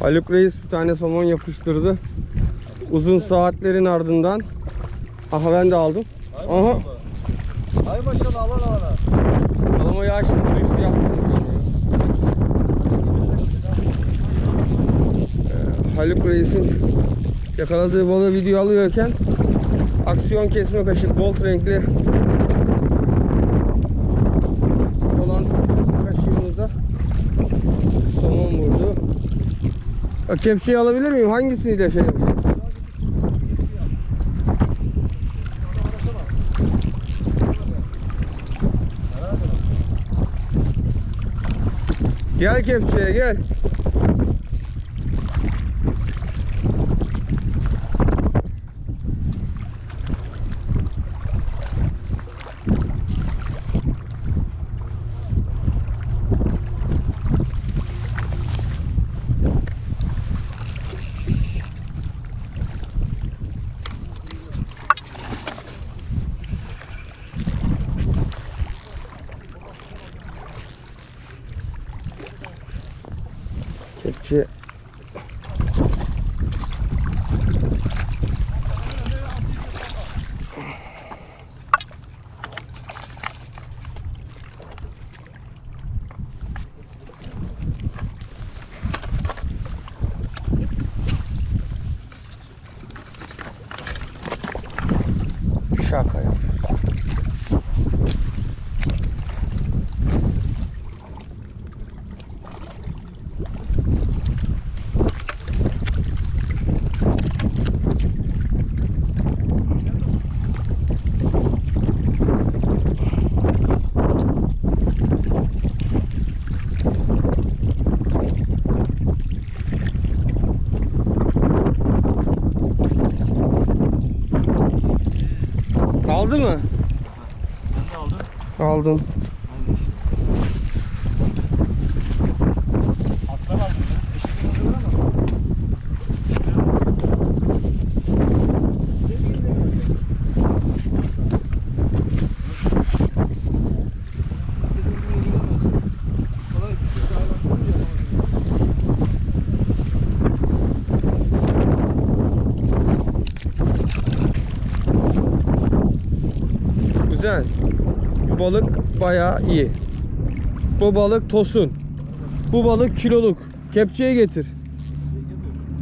Haluk Reis bir tane somon yapıştırdı. Uzun saatlerin ardından. Aha ben de aldım. Aha. Hay maşallah alan alana. Kalamayı açtım. Turist yaptım. Ee, Haluk Reis'in yakaladığı balığı video alıyorken aksiyon kesme kaşık bolt renkli olan kaşığımıza somon vurdu. Ya Kepçeyi alabilir miyim? Hangisiyle şey yapacağım? Gel kepçeye gel. какаю. Aldı mı? Sen de aldın. Aldım. Atlar aldın. Eşekten alıyorlar ama. Güzel. Balık bayağı iyi. Bu balık tosun. Bu balık kiloluk. Kepçeye getir.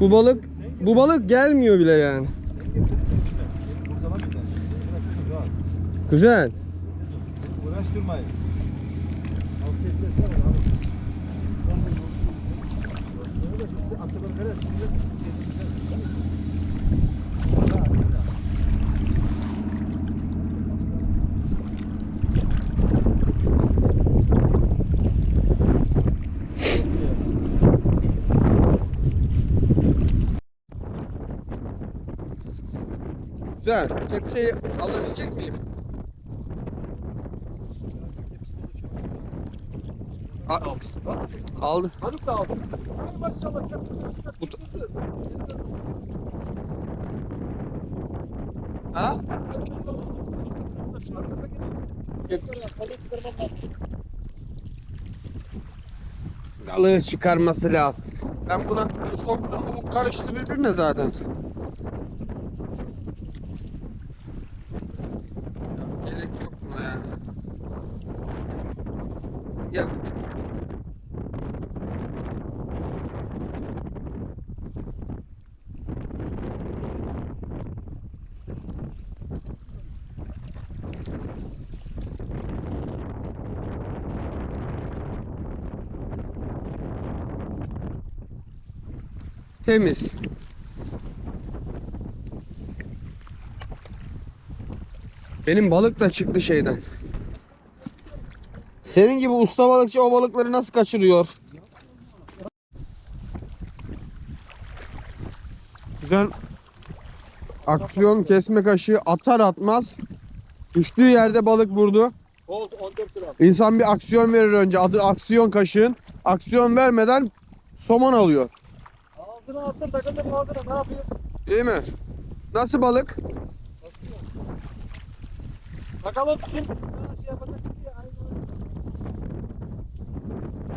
Bu balık bu balık gelmiyor bile yani. Güzel. Uğraştırmayın. Güzel. Kepçeyi alabilecek miyim? A- aldı. Haluk da aldı. Bu Ha? Balığı çıkarması lazım. Ben buna bu karıştı birbirine zaten. Ya, Gerek yok buna yani. Gel. Temiz. Benim balık da çıktı şeyden. Senin gibi usta balıkçı o balıkları nasıl kaçırıyor? Güzel aksiyon kesme kaşığı atar atmaz düştüğü yerde balık vurdu. Gold 14 gram. İnsan bir aksiyon verir önce. Adı aksiyon kaşığın. Aksiyon vermeden somon alıyor. Ağzına attım takıldım ağzına ne yapayım? Değil mi? Nasıl balık? Bakalım kim? Şey yapacak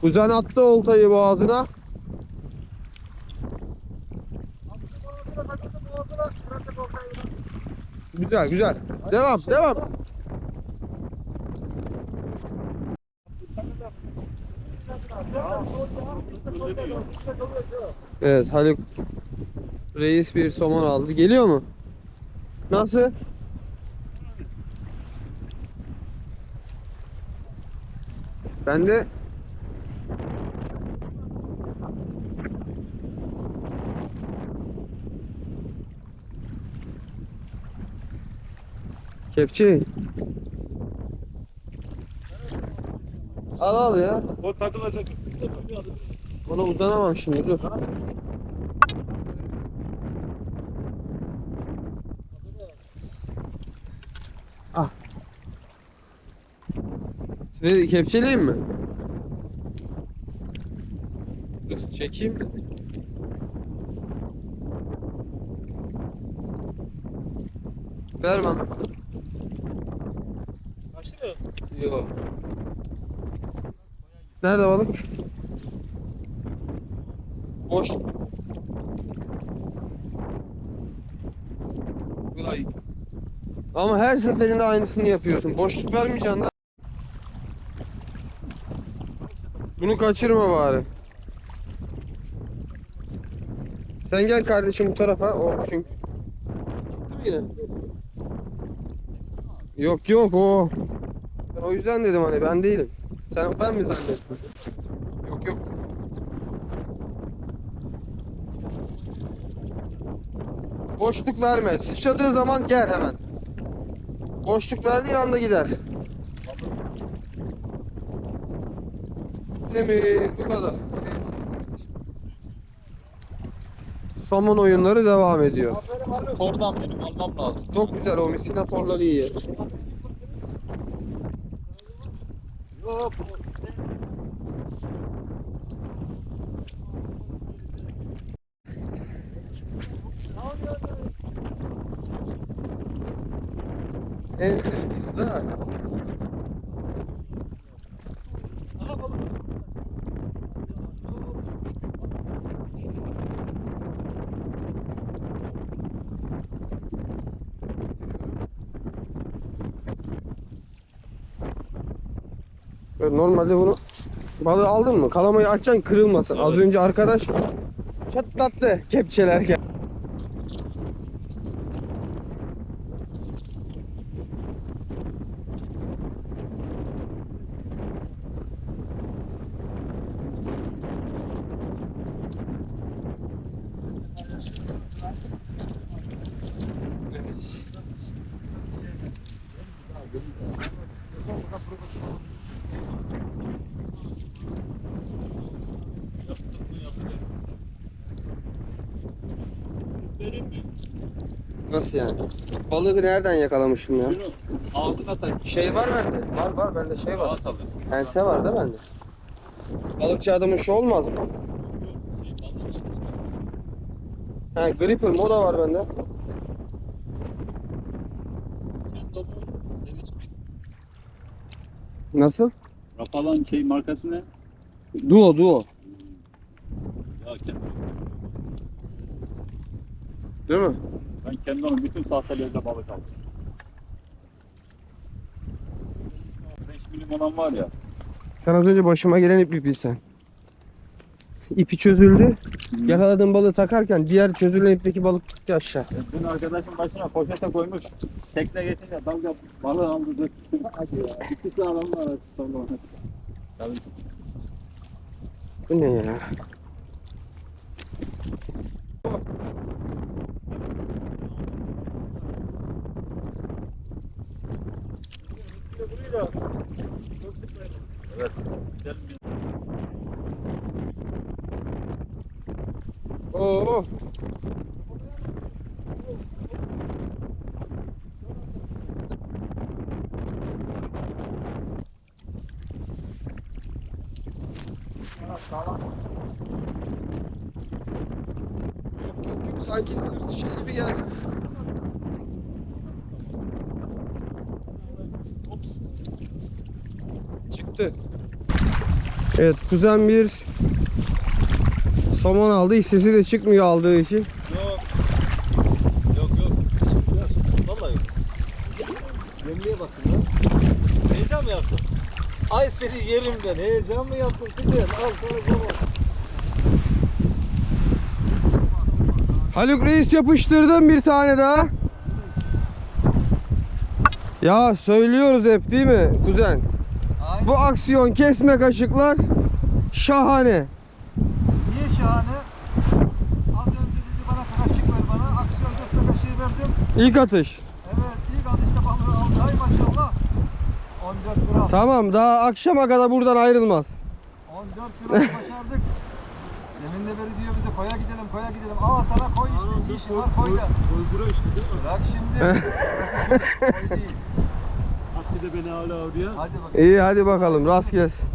Kuzen attı oltayı boğazına. Güzel güzel. Devam devam. Evet Haluk Reis bir somon aldı. Geliyor mu? Nasıl? Ben de Kepçe. Al al ya. O takılacak. Ona uzanamam şimdi dur. Ah. Seni kepçeleyeyim mi? Dur çekeyim mi? Ver bana. Yok. Nerede balık? Boş. Vay. Ama her seferinde aynısını yapıyorsun. Boşluk vermeyeceksin de. Bunu kaçırma bari. Sen gel kardeşim bu tarafa. O çünkü. Yine? Yok yok o. Ben o yüzden dedim hani ben değilim. Sen ben mi zannettin? Yok yok. Boşluk verme. Sıçradığı zaman gel hemen. Boşluk verdiğin anda gider. Mi? Bu kadar. Somon oyunları devam ediyor. Tordan benim almam lazım. Çok güzel o misinatorları iyi. Yok. En sevdiğim de Aha balık. Normalde bunu balığı aldın mı? Kalamayı açacaksın kırılmasın. Az önce arkadaş çatlattı kepçelerken. Nasıl yani? Balığı nereden yakalamışım ya? Ağzına tak. Şey var bende. Var var bende şey var. Rahat alırsın. Pense var da bende. Balıkçı adamın şu olmaz mı? Ha gripper moda var bende. Sevinç mi? Nasıl? Rapalan şey markası ne? Duo duo. Ya Değil mi? ben kendim bütün sahtelerde balık aldım. 5 milim olan var ya. Sen az önce başıma gelen ipi bilsen. İpi çözüldü. Yakaladığım balığı takarken diğer çözülen ipteki balık gitti aşağı. Dün arkadaşım başına poşete koymuş. Tekne geçince dalga balığı aldı döktü. Hadi ya. İkisi alanlar arası sonra. Bu ne ya? Evet. Güzel bir Yok yok yok sanki sırt şey gibi geldi. Çıktı. Evet kuzen bir somon aldı. Hissesi de çıkmıyor aldığı için. Yok. Yok yok. Vallahi yok. Yemliğe baktım ya. Heyecan mı yaptın? Ay seni yerim ben. Heyecan mı yaptın kızım? Al sana zaman. Haluk Reis yapıştırdım bir tane daha. Ya söylüyoruz hep değil mi kuzen? Ay. Bu aksiyon kesme kaşıklar şahane. Niye şahane? Az önce dedi bana kaşık ver bana. Aksiyon kesme kaşığı verdim. İlk atış. Evet ilk atışta balığı aldı. Ay maşallah. 14 gram. Tamam daha akşama kadar buradan ayrılmaz. 14 gram başardık. Demin de beri diyor bize koya gidelim koya gidelim. Aa sana koy işte bir işin var koy da. Koy bura işte değil mi? Bırak şimdi. Koy değil. Hakkı da beni hala oraya. Hadi bakalım. İyi hadi bakalım rast gelsin.